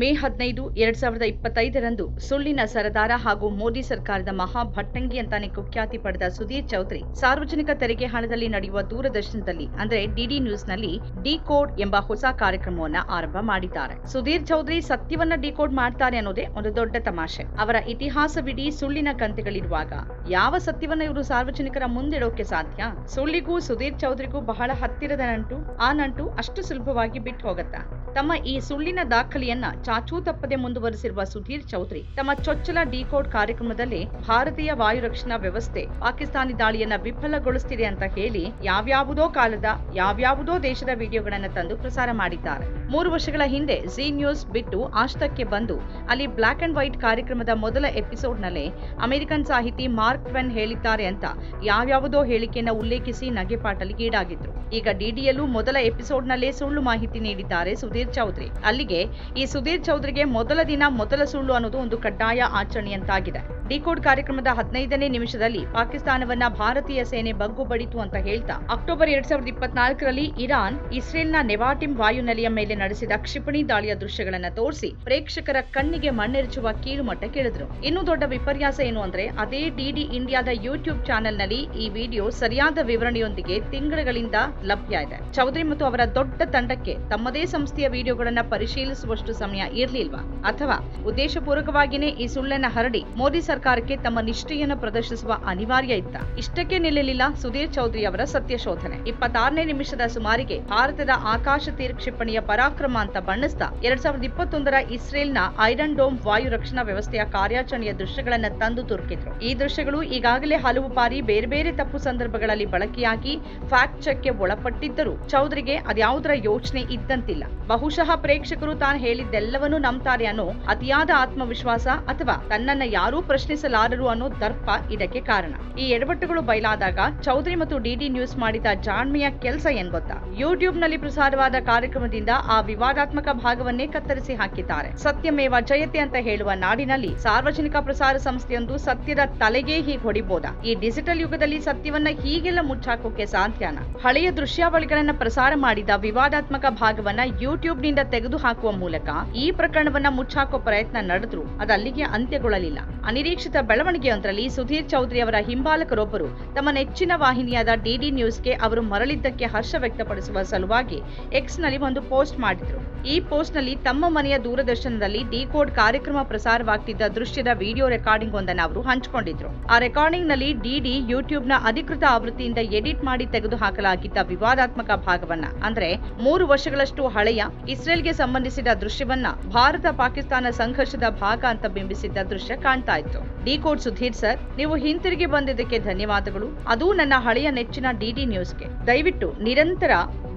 ಮೇ ಹದಿನೈದು, ಎರಡ್ ಸಾವಿರದ ಇಪ್ಪತ್ತೈದರಂದು ಸುಳ್ಳಿನ ಸರದಾರ ಹಾಗೂ ಮೋದಿ ಸರ್ಕಾರದ ಮಹಾ ಭಟ್ಟಂಗಿ ಅಂತಾನೆ ಕುಖ್ಯಾತಿ ಪಡೆದ ಸುಧೀರ್ ಚೌಧರಿ ಸಾರ್ವಜನಿಕ ತೆರಿಗೆ ಹಣದಲ್ಲಿ ನಡೆಯುವ ದೂರದರ್ಶನದಲ್ಲಿ, ಅಂದ್ರೆ ಡಿಡಿ ನ್ಯೂಸ್ನಲ್ಲಿ ಡಿಕೋಡ್ ಎಂಬ ಹೊಸ ಕಾರ್ಯಕ್ರಮವನ್ನ ಆರಂಭ ಮಾಡಿದ್ದಾರೆ. ಸುಧೀರ್ ಚೌಧರಿ ಸತ್ಯವನ್ನ ಡಿಕೋಡ್ ಮಾಡ್ತಾರೆ ಅನ್ನೋದೇ ಒಂದು ದೊಡ್ಡ ತಮಾಷೆ. ಅವರ ಇತಿಹಾಸವಿಡೀ ಸುಳ್ಳಿನ ಕಂತೆಗಳಿರುವಾಗ ಯಾವ ಸತ್ಯವನ್ನ ಇವರು ಸಾರ್ವಜನಿಕರ ಮುಂದಿಡೋಕೆ ಸಾಧ್ಯ? ಸುಳ್ಳಿಗೂ ಸುಧೀರ್ ಚೌಧರಿಗೂ ಬಹಳ ಹತ್ತಿರದ ನಂಟು, ಆ ನಂಟು ಅಷ್ಟು ಸುಲಭವಾಗಿ ಬಿಟ್ಟು ಹೋಗತ್ತಾ? ತಮ್ಮ ಈ ಸುಳ್ಳಿನ ದಾಖಲೆಯನ್ನ ಚಾಚೂ ತಪ್ಪದೆ ಮುಂದುವರೆಸಿರುವ ಸುಧೀರ್ ಚೌಧರಿ ತಮ್ಮ ಚೊಚ್ಚಲ ಡಿಕೋಡ್ ಕಾರ್ಯಕ್ರಮದಲ್ಲಿ ಭಾರತೀಯ ವಾಯು ರಕ್ಷಣಾ ವ್ಯವಸ್ಥೆ ಪಾಕಿಸ್ತಾನಿ ದಾಳಿಯನ್ನ ವಿಫಲಗೊಳಿಸುತ್ತಿದೆ ಅಂತ ಹೇಳಿ ಯಾವ್ಯಾವುದೋ ಕಾಲದ, ಯಾವ್ಯಾವುದೋ ದೇಶದ ವಿಡಿಯೋಗಳನ್ನ ತಂದು ಪ್ರಸಾರ ಮಾಡಿದ್ದಾರೆ. ಮೂರು ವರ್ಷಗಳ ಹಿಂದೆ ಜಿ ನ್ಯೂಸ್ ಬಿಟ್ಟು ಆಷ್ಟಕ್ಕೆ ಬಂದು ಅಲ್ಲಿ ಬ್ಲಾಕ್ ಅಂಡ್ ವೈಟ್ ಕಾರ್ಯಕ್ರಮದ ಮೊದಲ ಎಪಿಸೋಡ್ನಲ್ಲೇ ಅಮೆರಿಕನ್ ಸಾಹಿತಿ ಮಾರ್ಕ್ ಟ್ವೆನ್ ಹೇಳಿದ್ದಾರೆ ಅಂತ ಯಾವ್ಯಾವುದೋ ಹೇಳಿಕೆಯನ್ನ ಉಲ್ಲೇಖಿಸಿ ನಗೆಪಾಟಲಿಗೀಡಾಗಿದ್ರು ಈಗ ಡಿಡಿಯಲ್ಲೂ ಮೊದಲ ಎಪಿಸೋಡ್ನಲ್ಲೇ ಸುಳ್ಳು ಮಾಹಿತಿ ನೀಡಿದ್ದಾರೆ ಸುಧೀರ್ ಚೌಧರಿ. ಅಲ್ಲಿಗೆ ಈ ಸುಧೀರ್ ಚೌಧರಿಗೆ ಮೊದಲ ದಿನ ಮೊದಲ ಸುಳ್ಳು ಅನ್ನೋದು ಒಂದು ಕಡ್ಡಾಯ ಆಚರಣೆಯಂತಾಗಿದೆ. ಡಿಕೋಡ್ ಕಾರ್ಯಕ್ರಮದ ಹದಿನೈದನೇ ನಿಮಿಷದಲ್ಲಿ ಪಾಕಿಸ್ತಾನವನ್ನ ಭಾರತೀಯ ಸೇನೆ ಬಗ್ಗುಬಡಿತು ಅಂತ ಹೇಳ್ತಾ, ಅಕ್ಟೋಬರ್ ಎರಡ್ ಸಾವಿರದ ಇಪ್ಪತ್ನಾಲ್ಕರಲ್ಲಿ ಇರಾನ್, ಇಸ್ರೇಲ್ನ ನೆವಾಟಿಮ್ ವಾಯುನೆಲೆಯ ಮೇಲೆ ನಡೆಸಿದ ಕ್ಷಿಪಣಿ ದಾಳಿಯ ದೃಶ್ಯಗಳನ್ನ ತೋರಿಸಿ ಪ್ರೇಕ್ಷಕರ ಕಣ್ಣಿಗೆ ಮಣ್ಣೆರಚುವ ಕೀಳುಮಟ್ಟ ಮಟ್ಟಕ್ಕಿಳಿದ್ರು ಇನ್ನೂ ದೊಡ್ಡ ವಿಪರ್ಯಾಸ ಏನು ಅಂದ್ರೆ, ಅದೇ ಡಿಡಿ ಇಂಡಿಯಾದ ಯೂಟ್ಯೂಬ್ ಚಾನೆಲ್ನಲ್ಲಿ ಈ ವಿಡಿಯೋ ಸರಿಯಾದ ವಿವರಣೆಯೊಂದಿಗೆ ತಿಂಗಳುಗಳಿಂದ ಲಭ್ಯ ಇದೆ. ಚೌಧರಿ ಮತ್ತು ಅವರ ದೊಡ್ಡ ತಂಡಕ್ಕೆ ತಮ್ಮದೇ ಸಂಸ್ಥೆಯ ವಿಡಿಯೋಗಳನ್ನ ಪರಿಶೀಲಿಸುವಷ್ಟು ಸಮಯ ಇರ್ಲಿಲ್ವಾ? ಅಥವಾ ಉದ್ದೇಶಪೂರ್ವಕವಾಗಿಯೇ ಈ ಸುಳ್ಳನ್ನ ಹರಡಿ ಮೋದಿ ಸರ್ಕಾರಕ್ಕೆ ತಮ್ಮ ನಿಷ್ಠೆಯನ್ನು ಪ್ರದರ್ಶಿಸುವ ಅನಿವಾರ್ಯ ಇತ್ತ. ಇಷ್ಟಕ್ಕೆ ನಿಲ್ಲಲಿಲ್ಲ ಸುಧೀರ್ ಚೌಧರಿ ಅವರ ಸತ್ಯ ಶೋಧನೆ. ಇಪ್ಪತ್ತಾರನೇ ನಿಮಿಷದ ಸುಮಾರಿಗೆ ಭಾರತದ ಆಕಾಶ ತೀರ್ ಕ್ಷಿಪಣಿಯ ಪರಾಕ್ರಮ ಅಂತ ಬಣ್ಣಿಸ್ತಾ ಎರಡ್ ಸಾವಿರದ ಇಪ್ಪತ್ತೊಂದರ ಇಸ್ರೇಲ್ನ ಐರನ್ ಡೋಮ್ ವಾಯು ರಕ್ಷಣಾ ವ್ಯವಸ್ಥೆಯ ಕಾರ್ಯಾಚರಣೆಯ ದೃಶ್ಯಗಳನ್ನ ತಂದು ತುರುಕಿದ್ರು. ಈ ದೃಶ್ಯಗಳು ಈಗಾಗಲೇ ಹಲವು ಬಾರಿ ಬೇರೆ ಬೇರೆ ತಪ್ಪು ಸಂದರ್ಭಗಳಲ್ಲಿ ಬಳಕೆಯಾಗಿ ಫ್ಯಾಕ್ಟ್ ಚೆಕ್ಗೆ ಒಳಪಟ್ಟಿದ್ದರೂ ಚೌಧರಿಗೆ ಅದ್ಯಾವುದರ ಯೋಚನೆ ಇದ್ದಂತಿಲ್ಲ. ಬಹುಶಃ ಪ್ರೇಕ್ಷಕರು ತಾನು ಹೇಳಿದ್ದೆಲ್ಲವನ್ನೂ ನಂಬ್ತಾರೆ ಅನ್ನೋ ಅತಿಯಾದ ಆತ್ಮವಿಶ್ವಾಸ ಅಥವಾ ತನ್ನನ್ನ ಯಾರೂ ಪ್ರಶ್ನಿಸಲಾರರು ಅನ್ನೋ ದರ್ಪ ಇದಕ್ಕೆ ಕಾರಣ. ಈ ಎಡವಟ್ಟುಗಳು ಬಯಲಾದಾಗ ಚೌಧರಿ ಮತ್ತು ಡಿಡಿ ನ್ಯೂಸ್ ಮಾಡಿದ ಜಾಣ್ಮೆಯ ಕೆಲಸ ಏನ್ ಗೊತ್ತಾ? ಯೂಟ್ಯೂಬ್ನಲ್ಲಿ ಪ್ರಸಾರವಾದ ಕಾರ್ಯಕ್ರಮದಿಂದ ಆ ವಿವಾದಾತ್ಮಕ ಭಾಗವನ್ನೇ ಕತ್ತರಿಸಿ ಹಾಕಿದ್ದಾರೆ. ಸತ್ಯಮೇವ ಜಯತೆ ಅಂತ ಹೇಳುವ ನಾಡಿನಲ್ಲಿ ಸಾರ್ವಜನಿಕ ಪ್ರಸಾರ ಸಂಸ್ಥೆಯೊಂದು ಸತ್ಯದ ತಲೆಗೆ ಹೀಗೆ ಹೊಡಿಬೋದ? ಈ ಡಿಜಿಟಲ್ ಯುಗದಲ್ಲಿ ಸತ್ಯವನ್ನ ಹೀಗೆಲ್ಲ ಮುಚ್ಚಾಕೋಕೆ ಸಾಧ್ಯನ? ಹಳೆಯ ದೃಶ್ಯಾವಳಿಗಳನ್ನ ಪ್ರಸಾರ ಮಾಡಿದ ವಿವಾದಾತ್ಮಕ ಭಾಗವನ್ನ ಯೂಟ್ಯೂಬ್ನಿಂದ ತೆಗೆದು ಹಾಕುವ ಮೂಲಕ ಈ ಪ್ರಕರಣವನ್ನ ಮುಚ್ಚಾಕೋ ಪ್ರಯತ್ನ ನಡೆದ್ರು. ಅದು ಅಲ್ಲಿಗೆ ಅಂತ್ಯಗೊಳ್ಳಲಿಲ್ಲ. ಅನಿರೀಕ್ಷಿತ ಬೆಳವಣಿಗೆಯೊಂದರಲ್ಲಿ ಸುಧೀರ್ ಚೌಧರಿ ಅವರ ಹಿಂಬಾಲಕರೊಬ್ಬರು ತಮ್ಮ ನೆಚ್ಚಿನ ವಾಹಿನಿಯಾದ ಡಿಡಿ ನ್ಯೂಸ್ಗೆ ಅವರು ಮರಳಿದ್ದಕ್ಕೆ ಹರ್ಷ ವ್ಯಕ್ತಪಡಿಸುವ ಸಲುವಾಗಿ ಎಕ್ಸ್ನಲ್ಲಿ ಒಂದು ಪೋಸ್ಟ್ ಮಾಡಿದರು. ಈ ಪೋಸ್ಟ್ನಲ್ಲಿ ತಮ್ಮ ಮನೆಯ ದೂರದರ್ಶನದಲ್ಲಿ ಡಿಕೋಡ್ ಕಾರ್ಯಕ್ರಮ ಪ್ರಸಾರವಾಗ್ತಿದ್ದ ದೃಶ್ಯದ ವಿಡಿಯೋ ರೆಕಾರ್ಡಿಂಗ್ ಒಂದನ್ನು ಅವರು ಹಂಚಿಕೊಂಡಿದ್ರು. ಆ ರೆಕಾರ್ಡಿಂಗ್ನಲ್ಲಿ ಡಿಡಿ ಯೂಟ್ಯೂಬ್ನ ಅಧಿಕೃತ ಆವೃತ್ತಿಯಿಂದ ಎಡಿಟ್ ಮಾಡಿ ತೆಗೆದು ಹಾಕಲಾಗಿದ್ದ ವಿವಾದಾತ್ಮಕ ಭಾಗವನ್ನ, ಅಂದ್ರೆ ಮೂರು ವರ್ಷಗಳಷ್ಟು ಹಳೆಯ, ಇಸ್ರೇಲ್ಗೆ ಸಂಬಂಧಿಸಿದ ದೃಶ್ಯವನ್ನ ಭಾರತ ಪಾಕಿಸ್ತಾನ ಸಂಘರ್ಷದ ಭಾಗ ಅಂತ ಬಿಂಬಿಸಿದ್ದ ದೃಶ್ಯ ಕಾಣ್ತಾ ಇತ್ತು. ಡಿಕೋಡ್ ಸುಧೀರ್ ಸರ್, ನೀವು ಹಿಂತಿರುಗಿ ಬಂದಿದ್ದಕ್ಕೆ ಧನ್ಯವಾದಗಳು. ಅದು ನನ್ನ ಹಳೆಯ ನೆಚ್ಚಿನ ಡಿಡಿ ನ್ಯೂಸ್ಗೆ. ದಯವಿಟ್ಟು ನಿರಂತರ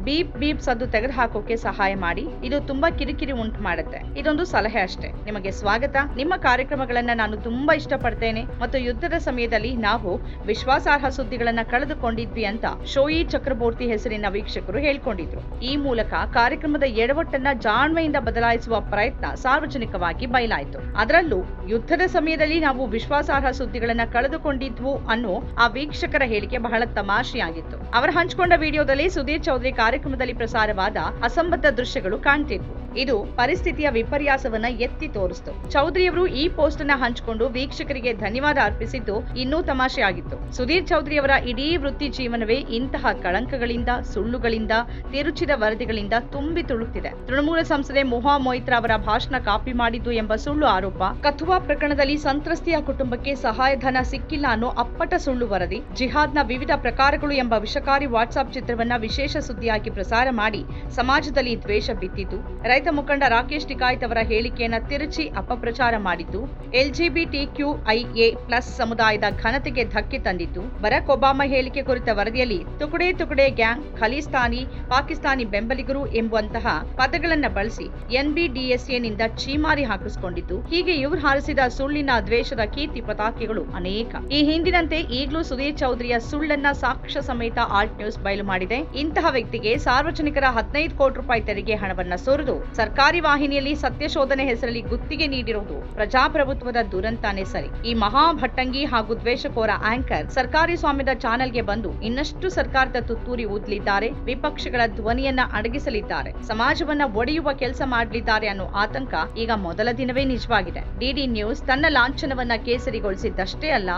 ಬೀಪ್ ಬೀಪ್ ಸದ್ದು ತೆಗೆದು ಹಾಕೋಕೆ ಸಹಾಯ ಮಾಡಿ. ಇದು ತುಂಬಾ ಕಿರಿಕಿರಿ ಉಂಟು ಮಾಡುತ್ತೆ. ಇದೊಂದು ಸಲಹೆ ಅಷ್ಟೇ. ನಿಮಗೆ ಸ್ವಾಗತ. ನಿಮ್ಮ ಕಾರ್ಯಕ್ರಮಗಳನ್ನ ನಾನು ತುಂಬಾ ಇಷ್ಟಪಡ್ತೇನೆ. ಮತ್ತು ಯುದ್ಧದ ಸಮಯದಲ್ಲಿ ನಾವು ವಿಶ್ವಾಸಾರ್ಹ ಸುದ್ದಿಗಳನ್ನ ಕಳೆದುಕೊಂಡಿದ್ವಿ ಅಂತ ಶೋಯಿ ಚಕ್ರವರ್ತಿ ಹೆಸರಿನ ವೀಕ್ಷಕರು ಹೇಳ್ಕೊಂಡಿದ್ರು. ಈ ಮೂಲಕ ಕಾರ್ಯಕ್ರಮದ ಎಡವಟ್ಟನ್ನ ಜಾಣ್ಮೆಯಿಂದ ಬದಲಾಯಿಸುವ ಪ್ರಯತ್ನ ಸಾರ್ವಜನಿಕವಾಗಿ ಬಯಲಾಯಿತು. ಅದರಲ್ಲೂ ಯುದ್ಧದ ಸಮಯದಲ್ಲಿ ನಾವು ವಿಶ್ವಾಸಾರ್ಹ ಸುದ್ದಿಗಳನ್ನ ಕಳೆದುಕೊಂಡಿದ್ವು ಅನ್ನೋ ಆ ವೀಕ್ಷಕರ ಹೇಳಿಕೆ ಬಹಳ ತಮಾಷೆಯಾಗಿತ್ತು. ಅವರು ಹಂಚಿಕೊಂಡ ವಿಡಿಯೋದಲ್ಲಿ ಸುಧೀರ್ ಚೌಧರಿ ಕಾರ್ಯಕ್ರಮದಲ್ಲಿ ಪ್ರಸಾರವಾದ ಅಸಂಬದ್ಧ ದೃಶ್ಯಗಳು ಕಾಣ್ತಿದ್ವು. ಇದು ಪರಿಸ್ಥಿತಿಯ ವಿಪರ್ಯಾಸವನ್ನ ಎತ್ತಿ ತೋರಿಸಿತು. ಚೌಧರಿಯವರು ಈ ಪೋಸ್ಟ್ ಅನ್ನ ಹಂಚಿಕೊಂಡು ವೀಕ್ಷಕರಿಗೆ ಧನ್ಯವಾದ ಅರ್ಪಿಸಿದ್ದು ಇನ್ನೂ ತಮಾಷೆಯಾಗಿತ್ತು. ಸುಧೀರ್ ಚೌಧರಿ ಅವರ ಇಡೀ ವೃತ್ತಿ ಜೀವನವೇ ಇಂತಹ ಕಳಂಕಗಳಿಂದ, ಸುಳ್ಳುಗಳಿಂದ, ತಿರುಚಿದ ವರದಿಗಳಿಂದ ತುಂಬಿ ತುಳುಕ್ತಿದೆ. ತೃಣಮೂಲ ಸಂಸದೆ ಮೊಹಾ ಮೊಯಿತ್ರಾ ಅವರ ಭಾಷಣ ಕಾಪಿ ಮಾಡಿದ್ದು ಎಂಬ ಸುಳ್ಳು ಆರೋಪ, ಕಥುವಾ ಪ್ರಕರಣದಲ್ಲಿ ಸಂತ್ರಸ್ತೆಯ ಕುಟುಂಬಕ್ಕೆ ಸಹಾಯಧನ ಸಿಕ್ಕಿಲ್ಲ ಅನ್ನೋ ಅಪ್ಪಟ ಸುಳ್ಳು ವರದಿ, ಜಿಹಾದ್ನ ವಿವಿಧ ಪ್ರಕಾರಗಳು ಎಂಬ ವಿಷಕಾರಿ ವಾಟ್ಸ್ಆಪ್ ಚಿತ್ರವನ್ನ ವಿಶೇಷ ಸುದ್ದಿಯಾಗಿ ಪ್ರಸಾರ ಮಾಡಿ ಸಮಾಜದಲ್ಲಿ ದ್ವೇಷ ಬಿತ್ತಿತು ರೈತ ಮುಖಂಡ ರಾಕೇಶ್ ಟಿಕಾಯ್ತ್ ಅವರ ಹೇಳಿಕೆಯನ್ನ ತಿರುಚಿ ಅಪಪ್ರಚಾರ ಮಾಡಿದ್ದು, ಎಲ್ಜಿಬಿಟಿಕ್ಯೂಐಎ ಪ್ಲಸ್ ಸಮುದಾಯದ ಘನತೆಗೆ ಧಕ್ಕೆ ತಂದಿದ್ದು, ಬರಾಕ್ ಒಬಾಮಾ ಹೇಳಿಕೆ ಕುರಿತ ವರದಿಯಲ್ಲಿ ತುಕಡೆ ತುಕಡೆ ಗ್ಯಾಂಗ್, ಖಲಿಸ್ತಾನಿ, ಪಾಕಿಸ್ತಾನಿ ಬೆಂಬಲಿಗರು ಎಂಬುವಂತಹ ಪದಗಳನ್ನು ಬಳಸಿ ಎನ್ಬಿಡಿಎಸ್ಎನಿಂದ ಛೀಮಾರಿ ಹಾಕಿಸಿಕೊಂಡಿದ್ದು, ಹೀಗೆ ಇವರು ಹಾರಿಸಿದ ಸುಳ್ಳಿನ ದ್ವೇಷದ ಕೀರ್ತಿ ಪತಾಕೆಗಳು ಅನೇಕ. ಈ ಹಿಂದಿನಂತೆ ಈಗಲೂ ಸುಧೀರ್ ಚೌಧರಿಯ ಸುಳ್ಳನ್ನ ಸಾಕ್ಷ್ಯ ಸಮೇತ ಆಲ್ಟ್ ನ್ಯೂಸ್ ಬಯಲು ಮಾಡಿದೆ. ಇಂತಹ ವ್ಯಕ್ತಿಗೆ ಸಾರ್ವಜನಿಕರ ಹದಿನೈದು ಕೋಟಿ ರೂಪಾಯಿ ತೆರಿಗೆ ಹಣವನ್ನ ಸುರಿದು ಸರ್ಕಾರಿ ವಾಹಿನಿಯಲ್ಲಿ ಸತ್ಯಶೋಧನೆ ಹೆಸರಲ್ಲಿ ಗುತ್ತಿಗೆ ನೀಡಿರುವುದು ಪ್ರಜಾಪ್ರಭುತ್ವದ ದುರಂತಾನೇ ಸರಿ. ಈ ಮಹಾ ಭಟ್ಟಂಗಿ ಹಾಗೂ ದ್ವೇಷಕೋರ ಆಂಕರ್ ಸರ್ಕಾರಿ ಸ್ವಾಮ್ಯದ ಚಾನೆಲ್ಗೆ ಬಂದು ಇನ್ನಷ್ಟು ಸರ್ಕಾರದ ತುತ್ತೂರಿ ಊದಲಿದ್ದಾರೆ. ವಿಪಕ್ಷಗಳ ಧ್ವನಿಯನ್ನ ಅಡಗಿಸಲಿದ್ದಾರೆ. ಸಮಾಜವನ್ನ ಒಡೆಯುವ ಕೆಲಸ ಮಾಡಲಿದ್ದಾರೆ ಅನ್ನೋ ಆತಂಕ ಈಗ ಮೊದಲ ದಿನವೇ ನಿಜವಾಗಿದೆ. ಡಿಡಿ ನ್ಯೂಸ್ ತನ್ನ ಲಾಂಛನವನ್ನ ಕೇಸರಿಗೊಳಿಸಿದ್ದಷ್ಟೇ ಅಲ್ಲ,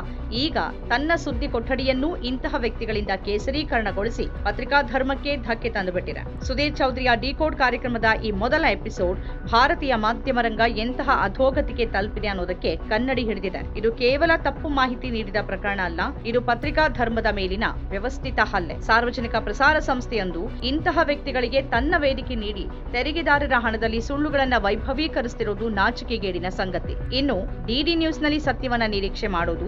ಈಗ ತನ್ನ ಸುದ್ದಿ ಕೊಠಡಿಯನ್ನೂ ಇಂತಹ ವ್ಯಕ್ತಿಗಳಿಂದ ಕೇಸರೀಕರಣಗೊಳಿಸಿ ಪತ್ರಿಕಾ ಧರ್ಮಕ್ಕೆ ಧಕ್ಕೆ ತಂದುಬಿಟ್ಟಿದೆ. ಸುಧೀರ್ ಚೌಧರಿಯ ಡಿಕೋಡ್ ಕಾರ್ಯಕ್ರಮದ ಈ ಮೊದಲ ಎಪಿಸೋಡ್ ಭಾರತೀಯ ಮಾಧ್ಯಮ ರಂಗ ಎಂತಹ ಅಧೋಗತಿಗೆ ತಲುಪಿದೆ ಅನ್ನೋದಕ್ಕೆ ಕನ್ನಡಿ ಹಿಡಿದಿದೆ. ಇದು ಕೇವಲ ತಪ್ಪು ಮಾಹಿತಿ ನೀಡಿದ ಪ್ರಕರಣ ಅಲ್ಲ, ಇದು ಪತ್ರಿಕಾ ಧರ್ಮದ ಮೇಲಿನ ವ್ಯವಸ್ಥಿತ ಹಲ್ಲೆ. ಸಾರ್ವಜನಿಕ ಪ್ರಸಾರ ಸಂಸ್ಥೆಯೊಂದು ಇಂತಹ ವ್ಯಕ್ತಿಗಳಿಗೆ ತನ್ನ ವೇದಿಕೆ ನೀಡಿ ತೆರಿಗೆದಾರರ ಹಣದಲ್ಲಿ ಸುಳ್ಳುಗಳನ್ನ ವೈಭವೀಕರಿಸುತ್ತಿರುವುದು ನಾಚಿಕೆಗೇಡಿನ ಸಂಗತಿ. ಇನ್ನು ಡಿಡಿ ನ್ಯೂಸ್ನಲ್ಲಿ ಸತ್ಯವನ್ನ ನಿರೀಕ್ಷೆ ಮಾಡೋದು